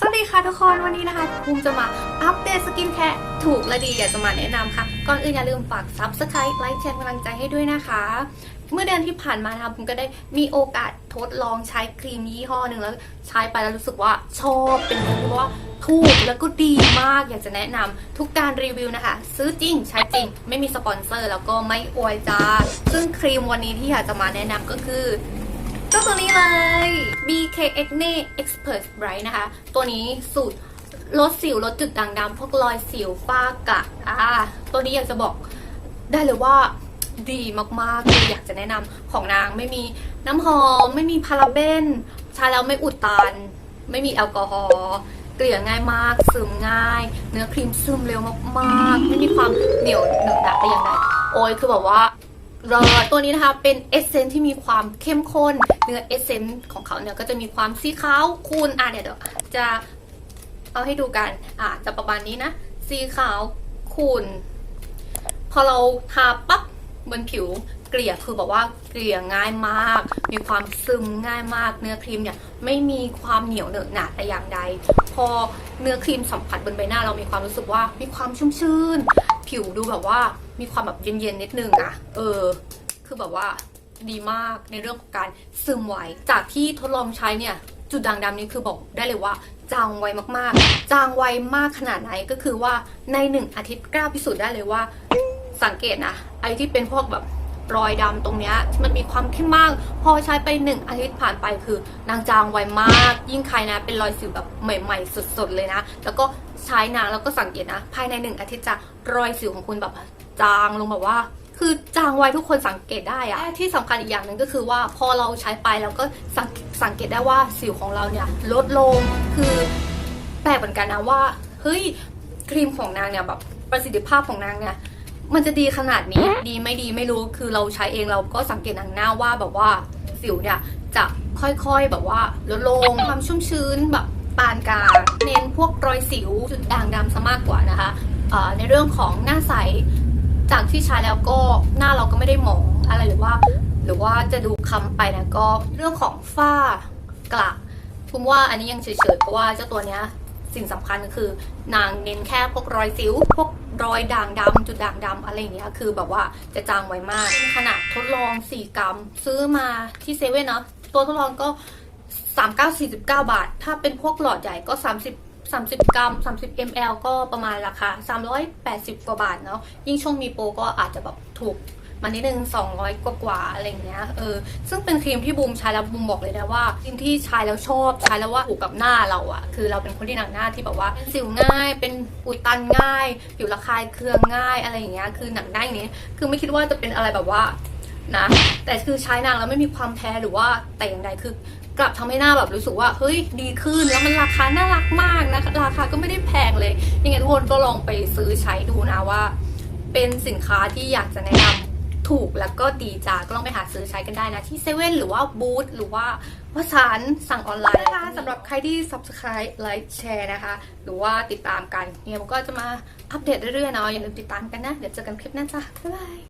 สวัสดีค่ะทุกคนวันนี้นะคะภูมิจะมาอัปเดตสกินแคร์ถูกและดีอยากจะมาแนะนำค่ะ ก่อนอื่นอย่าลืมฝาก subscribe ไลค์แชร์กำลังใจให้ด้วยนะคะ เมื่อเดือนที่ผ่านมานะคะผมก็ได้มีโอกาสทดลองใช้ครีมยี่ห้อหนึ่งแล้วใช้ไปแล้วรู้สึกว่าชอบเป็นเพราะว่าถูกแล้วก็ดีมากอยากจะแนะนำทุกการรีวิวนะคะ ซื้อจริงใช้จริง ไม่มีสปอนเซอร์แล้วก็ไม่อวยจ้าซึ่งครีมวันนี้ที่อยากจะมาแนะนำก็คือ เจ้าตัวนี้เลย BK Acne Expert Bright นะคะ ตัวนี้สูตรลดสิวลดจุดด่างดำพวกรอยสิวฝ้ากระอ่าตัวนี้อยากจะบอกได้เลยว่าดีมากๆเลยอยากจะแนะนำของนางไม่มีน้ำหอม ไม่มีพาราเบนใช้แล้วไม่อุดตัน ไม่มีแอลกอฮอล์เกลี่ยง่ายมาก ซึมง่าย เนื้อครีมซึมเร็วมากๆ ไม่มีความเหนียวหนอะหนะแต่อย่างใดโอ้ยคือแบบว่า รอตัวนี้นะคะเป็นเอเซนที่มีความเข้มข้น เนื้อเอเซนของเขาเนี่ยก็จะมีความสีขาวคูณอะเดี๋ยวเดี๋ยวจะเอาให้ดูกันอะจะประมาณนี้นะสีขาวคูณพอเราทาปั๊บบนผิวเกลี่ยคือแบบว่าเกลี่ยง่ายมาก มีความซึมง่ายมาก เนื้อครีมเนี่ยไม่มีความเหนียวเหนอะหนะแต่อย่างใด พอเนื้อครีมสัมผัสบนใบหน้าเรามีความรู้สึกว่ามีความชุ่มชื่น ผิวดูแบบว่า มีความแบบเย็นๆนิดนึงอะเออ คือแบบว่าดีมากในเรื่องของการซึมไวจากที่ทดลองใช้เนี่ย จุดด่างดำนี่คือบอกได้เลยว่าจางไวมากๆ จางไวมากขนาดไหนก็คือว่าในหนึ่งอาทิตย์กล้าพิสูจน์ได้เลยว่า สังเกตนะไอ้ที่เป็นพวกแบบรอยดำตรงเนี้ยมันมีความเข้มมาก พอใช้ไปหนึ่งอาทิตย์ผ่านไปคือนางจางไวมาก ยิ่งใครนะเป็นรอยสิวแบบใหม่ ๆสดๆเลยนะ แล้วก็ ใช้นานแล้วก็สังเกตนะ ภายในหนึ่งอาทิตย์จะรอยสิวของคุณแบบจางลงแบบว่า คือจางไวทุกคนสังเกตได้อะและที่สำคัญอีกอย่างหนึ่งก็คือว่าพอเราใช้ไปเราก็สังสังเกตได้ว่าสิวของเราเนี่ยลดลงคือแปลกเหมือนกันนะว่าเฮ้ยครีมของนางเนี่ยแบบประสิทธิภาพของนางเนี่ยมันจะดีขนาดนี้ดีไม่ดีไม่รู้คือเราใช้เองเราก็สังเกตหนังหน้าว่าแบบว่าสิวเนี่ยจะค่อยๆแบบว่าลดลงความชุ่มชื้นแบบ ปานกลางเน้นพวกรอยสิวจุดด่างดำซะมากกว่านะคะในเรื่องของหน้าใสจากที่ใช้แล้วก็หน้าเราก็ไม่ได้หมองอะไรหรือว่า หรือว่าจะดูค้ำไปนะก็เรื่องของฝ้ากระผมว่าอันนี้ยังเฉยๆเพราะว่าเจ้าตัวเนี้ยสิ่งสำคัญก็คือนางเน้นแค่พวกรอยสิว พวกรอยด่างดำจุดด่างดำอะไรอย่างเงี้ยคือแบบว่าจะจางไวมาก ขนาดทดลอง 4 กรัม ซื้อมาที่เซเว่นเนาะตัวทดลองก็ 39 49 บาท ถ้าเป็นพวกหลอดใหญ่ก็ 30 30 กรัม 30 ml ก็ประมาณราคา 380 กว่าบาทเนาะ ยิ่งช่วงมีโปรก็อาจจะแบบถูกมันนิดนึง200 กว่ากว่าอะไรอย่างเงี้ย เออ ซึ่งเป็นครีมที่บูมใช้แล้วบูมบอกเลยนะว่าครีมที่ใช้แล้วชอบใช้แล้วว่าถูกกับหน้าเราอะคือเราเป็นคนที่หนังหน้าที่แบบว่าเป็นสิวง่าย เป็นอุดตันง่าย ผิวระคายเคืองง่ายอะไรอย่างเงี้ย คือหนังหน้าอย่างนี้ คือไม่คิดว่าจะเป็นอะไรแบบว่านะ แต่คือใช้นางแล้วไม่มีความแพ้หรือว่าแต่อย่างใดคือ กลับทำให้หน้าแบบรู้สึกว่าเฮ้ยดีขึ้นแล้วมันราคาน่ารักมากนะคะราคาก็ไม่ได้แพงเลยยังไงทุกคนก็ลองไปซื้อใช้ดูนะว่า เป็นสินค้าที่อยากจะแนะนำถูกแล้วก็ดีจ้าก็ลองไปหาซื้อใช้กันได้นะ ที่เซเว่นหรือว่าบูธหรือว่าวสารสั่งออนไลน์นะคะสำหรับใครที่ subscribe ไลค์แชร์นะคะ หรือว่าติดตามกันเนี่ยผมก็จะมาอัปเดตเรื่อยๆเนาะอย่าลืมติดตามกันนะ เดี๋ยวเจอกันคลิปหน้าจ้าบ๊ายบาย